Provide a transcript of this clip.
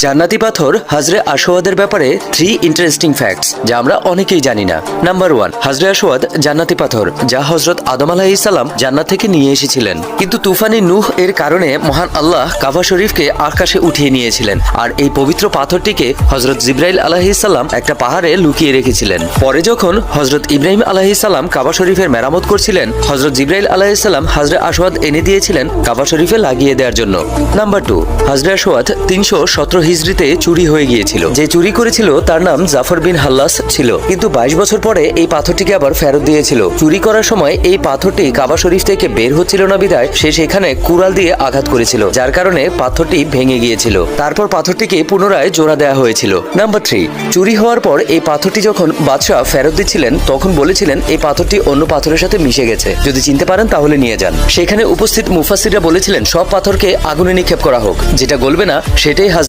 জান্নাতি পাথর হাজরে আসোয়াদের ব্যাপারে থ্রি ইন্টারেস্টিং ফ্যাক্টস যা আমরা অনেকেই জানি না। নাম্বার ওয়ান হাজরে আসোয়াদ জান্নাতি পাথর, যা হজরত আদম আলাহি ইসাল্লাম জান্নাত থেকে নিয়ে এসেছিলেন। কিন্তু তুফানি নূহ এর কারণে মহান আল্লাহ কাবা শরীফকে আকাশে উঠিয়ে নিয়েছিলেন, আর এই পবিত্র পাথরটিকে হজরত জিব্রাইল আলাহি ইসাল্লাম একটা পাহাড়ে লুকিয়ে রেখেছিলেন। পরে যখন হজরত ইব্রাহিম আলাহি সাল্লাম কাবা শরীফের মেরামত করছিলেন হজরত জিব্রাইল আলাহি সাল্লাম হাজরে আসওয়াদ এনে দিয়েছিলেন কাবা শরীফে লাগিয়ে দেওয়ার জন্য। নাম্বার টু হাজরে আসওয়াদ তিনশো সতেরো হিজড়িতে চুরি হয়ে গিয়েছিল। যে চুরি করেছিল তার নাম জাফর বিন হাল্লাস ছিল। কিন্তু বাইশ বছর পরে এই পাথরটিকে আবার ফেরত দিয়েছিল। চুরি করার সময় এই পাথরটি কাবা শরীফ থেকে বের হচ্ছিল না বিদায়, সে সেখানে কুড়াল দিয়ে আঘাত করেছিল, যার কারণে পাথরটি ভেঙে গিয়েছিল। তারপর পাথরটিকে পুনরায় জোড়া দেওয়া হয়েছিল। নাম্বার থ্রি, চুরি হওয়ার পর এই পাথরটি যখন বাদশাহ ফেরত দিচ্ছিলেন, তখন বলেছিলেন এই পাথরটি অন্য পাথরের সাথে মিশে গেছে। যদি চিনতে পারেন তাহলে নিয়ে যান। সেখানে উপস্থিত মুফাসিররা বলেছিলেন, সব পাথরকে আগুনে নিক্ষেপ করা হোক। যেটা গলবে না, সেটাই